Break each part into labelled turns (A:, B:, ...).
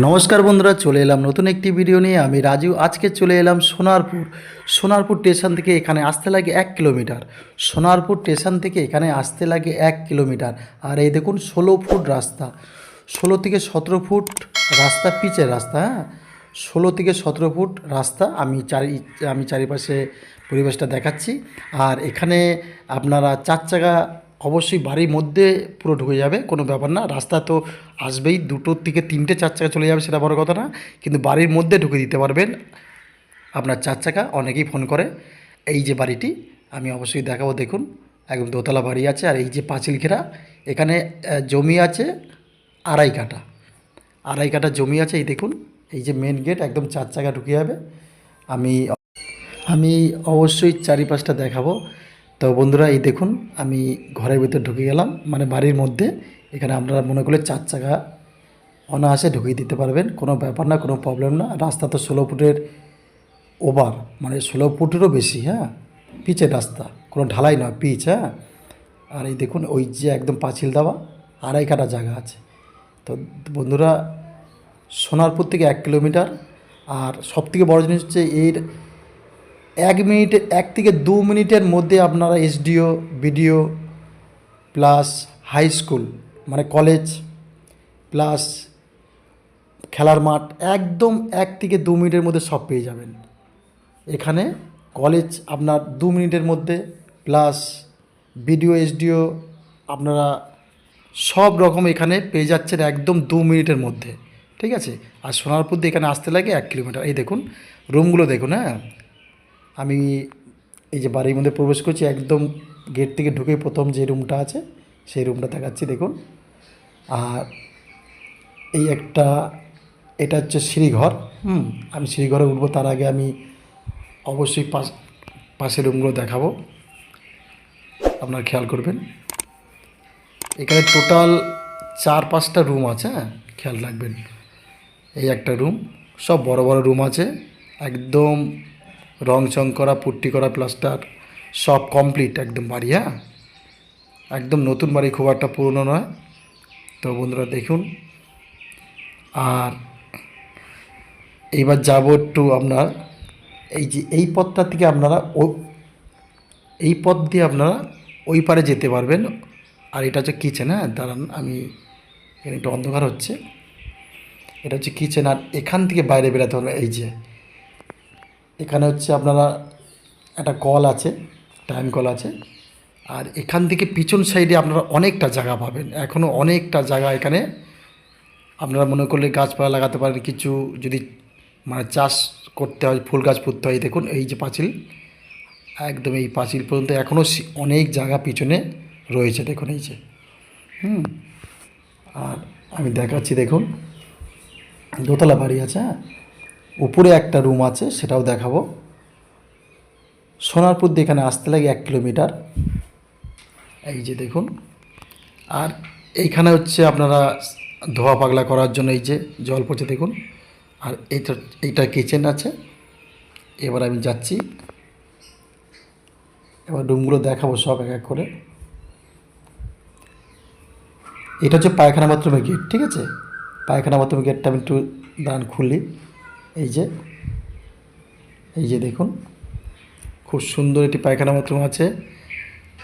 A: নমস্কার বন্ধুরা, চলে এলাম নতুন একটি ভিডিও নিয়ে। আমি রাজু, আজকে চলে এলাম সোনারপুর। সোনারপুর স্টেশন থেকে এখানে আসতে লাগে এক কিলোমিটার সোনারপুর স্টেশন থেকে এখানে আসতে লাগে এক কিলোমিটার আর এই দেখুন, ষোলো ফুট রাস্তা। ষোলো থেকে সতেরো ফুট রাস্তা, পিচের রাস্তা হ্যাঁ? ষোলো থেকে সতেরো ফুট রাস্তা। আমি চারি, আমি চারিপাশে পরিবেশটা দেখাচ্ছি। আর এখানে আপনারা চার চাকা অবশ্যই বাড়ির মধ্যে পুরো ঢুকে যাবে, কোনো ব্যাপার না। রাস্তা তো আসবেই দুটোর থেকে তিনটে চার চাকা চলে যাবে, সেটা বড় কথা না। কিন্তু বাড়ির মধ্যে ঢুকে দিতে পারবেন আপনার চার চাকা, অনেকেই ফোন করে। এই যে বাড়িটি, আমি অবশ্যই দেখাবো, দেখুন। একদম দোতলা বাড়ি আছে, আর এই যে পাঁচিল ঘেরা, এখানে জমি আছে আড়াই কাটা আড়াই কাটা জমি আছে, এই দেখুন। এই যে মেন গেট একদম চার চাকা ঢুকে যাবে। আমি আমি অবশ্যই চারিপাশটা দেখাবো। তো বন্ধুরা, এই দেখুন, আমি ঘরের ভিতর ঢুকে গেলাম। মানে বাড়ির মধ্যে, এখানে আপনারা মনে করলে চার চাকা অনায়াসে ঢুকিয়ে দিতে পারবেন। কোনো ব্যাপার না, কোনো প্রবলেম না। রাস্তা তো ষোলো ফুটের ওভার মানে ষোলো ফুটেরও বেশি হ্যাঁ? পিচের রাস্তা, কোনো ঢালাই নয়, পিচ হ্যাঁ? আর এই দেখুন, ওই যে একদম পাঁচিল দেওয়া, আড়াই কাটা জায়গা আছে। তো বন্ধুরা, সোনারপুর থেকে এক কিলোমিটার। আর সবথেকে বড় জিনিস হচ্ছে, এর এক মিনিটে, এক থেকে দু মিনিটের মধ্যে আপনারা SDO, BDO plus high school মানে কলেজ প্লাস খেলার মাঠ, একদম এক থেকে দু মিনিটের মধ্যে সব পেয়ে যাবেন। এখানে কলেজ আপনার দু মিনিটের মধ্যে প্লাস বিডিও, এসডিও আপনারা সব রকম এখানে পেয়ে যাচ্ছেন একদম দু মিনিটের মধ্যে। ঠিক আছে? আর সোনারপুর দিয়ে এখানে আসতে লাগে এক কিলোমিটার। এই দেখুন রুমগুলো দেখুন হ্যাঁ? আমি এই যে বাড়ির মধ্যে প্রবেশ করছি, একদম গেট থেকে ঢুকে প্রথম যে রুমটা আছে, সেই রুমটা দেখাচ্ছি, দেখুন। আর এই একটা, এটা হচ্ছে সিঁড়িঘর, হুম, আমি সিঁড়িঘরে উঠবো, তার আগে আমি অবশ্যই পাশ, পাশের রুমগুলো দেখাবো। আপনারা খেয়াল করবেন। এখানে টোটাল চার পাঁচটা রুম আছে হ্যাঁ খেয়াল রাখবেন। এই একটা রুম, সব বড় বড় রুম আছে, একদম রং চং করা পুট্টি করা প্লাস্টার, সব কমপ্লিট একদম বাড়ি হ্যাঁ? একদম নতুন বাড়ি, খুব একটা পুরনো নয়। তো বন্ধুরা, দেখুন। আর এইবার যাব একটু আপনার, এই যে, এই পথটা থেকে আপনারা ও, এই পথ দিয়ে আপনারা ওই পারে যেতে পারবেন। আর এটা হচ্ছে কিচেন হ্যাঁ? দাঁড়ান, আমি এখানে একটু অন্ধকার হচ্ছে। এটা হচ্ছে কিচেন আর এখান থেকে বাইরে বেরোতে হবে, এই যে। এখানে হচ্ছে আপনারা একটা কল আছে টাইম কল আছে। আর এখান থেকে পিছন সাইডে আপনারা অনেকটা জায়গা পাবেন। এখনও অনেকটা জায়গা এখানে। আপনারা মনে করলে গাছপালা লাগাতে পারেন, কিছু যদি মানে চাষ করতে হয়, ফুল গাছ পুঁততে হয়, দেখুন এই যে পাঁচিল। একদম এই পাঁচিল পর্যন্ত এখনও অনেক জায়গা পিছনে রয়েছে, দেখুন এই যে। হুম। আর আমি দেখাচ্ছি, দেখুন। দোতলা বাড়ি আছে হ্যাঁ? উপরে একটা রুম আছে, সেটাও দেখাবো। সোনারপুর দিয়ে এখানে আসতে লাগে এক কিলোমিটার। এই যে দেখুন। আর এইখানে হচ্ছে আপনারা ধোয়া পাগলা করার জন্য এই যে জল পড়ছে, দেখুন। আর এইটা এইটা কিচেন আছে। এবার আমি যাচ্ছি। এবার রুমগুলো দেখাবো সব এক এক করে। এটা হচ্ছে পায়খানা বাথরুমের গেট ঠিক আছে? পায়খানা বাথরুমের গেটটা আমি একটু দান খুলি এই যে এই যে দেখুন, খুব সুন্দর একটি পায়খানা বাথরুম আছে।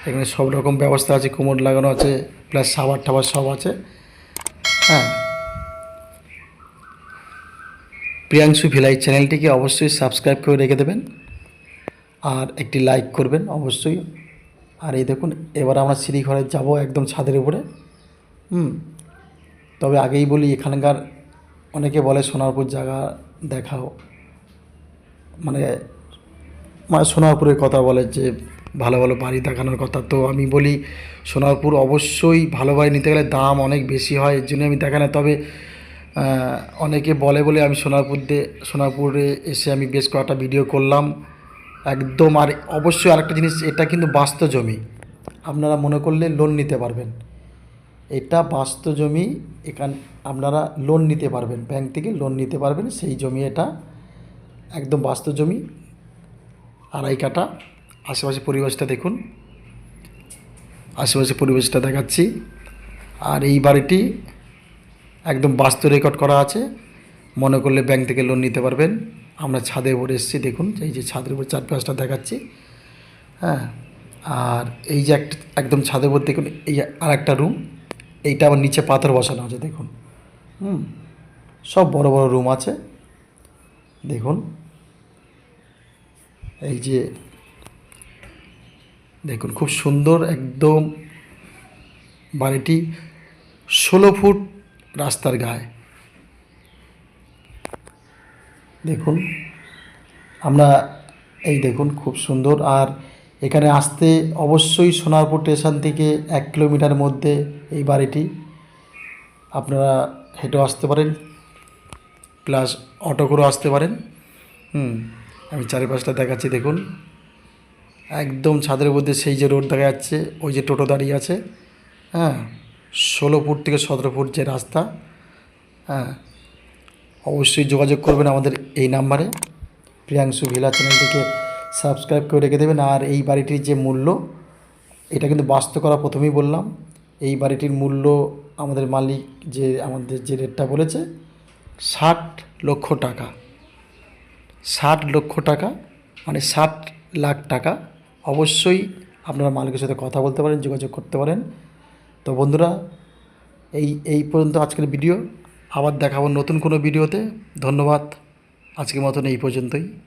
A: এখানে সব রকম ব্যবস্থা আছে, কোমর লাগানো আছে প্লাস সাবার টাবার সব আছে। হ্যাঁ। প্রিয়াংশু ভিলাই চ্যানেলটিকে অবশ্যই সাবস্ক্রাইব করে রেখে দেবেন। আর একটি লাইক করবেন অবশ্যই। আর এই দেখুন, এবার আমরা সিঁড়ি ঘরে যাব একদম ছাদের উপরে। হুম। তবে আগেই বলি, এখানকার অনেকে বলে সোনারপুর জায়গা দেখাও। মানে মানে সোনারপুরের কথা বলে যে ভালো ভালো বাড়ি দেখানোর কথা। তো আমি বলি, সোনারপুর অবশ্যই ভালো বাড়ি নিতে গেলে দাম অনেক বেশি হয়, এর জন্য আমি দেখা না। তবে অনেকে বলে বলে আমি সোনারপুর দিয়ে সোনারপুরে এসে আমি বেশ কয়েকটা ভিডিও করলাম। একদম আর অবশ্যই আরেকটা জিনিস, এটা কিন্তু বাস্তব জমি। আপনারা মনে করলে লোন নিতে পারবেন। এটা বাস্তব জমি, এখান আপনারা লোন নিতে পারবেন ব্যাংক থেকে লোন নিতে পারবেন, সেই জমি এটা একদম বাস্ত জমি, আড়াই কাটা আশেপাশে পরিবেশটা দেখুন, আশেপাশে পরিবেশটা দেখাচ্ছি, আর এই বাড়িটি একদম বাস্তব রেকর্ড করা আছে, মনে করলে ব্যাংক থেকে লোন নিতে পারবেন, আমরা ছাদে উপরে এসেছি, দেখুন, এই যে ছাদের উপর চার পাঁচটা দেখাচ্ছি হ্যাঁ আর এই যে একটা একদম ছাদের উপর দেখুন, এই আর একটা রুম এইটা আবার নিচে পাথর বসানো আছে, দেখুন। হুম, সব বড় বড় রুম আছে। দেখুন, এই যে, দেখুন, খুব সুন্দর একদম বাড়িটি ষোলো ফুট রাস্তার গায়ে। দেখুন, আমরা এই দেখুন, খুব সুন্দর। আর এখানে আসতে অবশ্যই সোনারপুর স্টেশন থেকে এক কিলোমিটার মধ্যে এই বাড়িটি। আপনারা হেঁটেও আসতে পারেন প্লাস অটো করেও আসতে পারেন। হুম, আমি চারিপাশটা দেখাচ্ছি, দেখুন। একদম ছাদের মধ্যে সেই যে রোড দেখা যাচ্ছে, ওই যে টোটো দাঁড়িয়ে আছে। হ্যাঁ ষোলো ফুট থেকে সতেরো ফুট যে রাস্তা। হ্যাঁ অবশ্যই যোগাযোগ করবেন আমাদের এই নাম্বারে। প্রিয়াংশু ভিলা চ্যানেলটিকে সাবস্ক্রাইব করে রেখে দেবেন। আর এই বাড়িটির যে মূল্য, এটা কিন্তু বাস্তু করা প্রথমেই বললাম। এই বাড়িটির মূল্য আমাদের মালিক যে, আমাদের যে রেটটা বলেছে, ষাট লক্ষ টাকা। ষাট লক্ষ টাকা মানে ষাট লাখ টাকা। অবশ্যই আপনারা মালিকের সাথে কথা বলতে পারেন, যোগাযোগ করতে পারেন। তো বন্ধুরা, এই এই পর্যন্ত আজকের ভিডিও। আবার দেখাবো নতুন কোনো ভিডিওতে। ধন্যবাদ। আজকের মতন এই পর্যন্তই।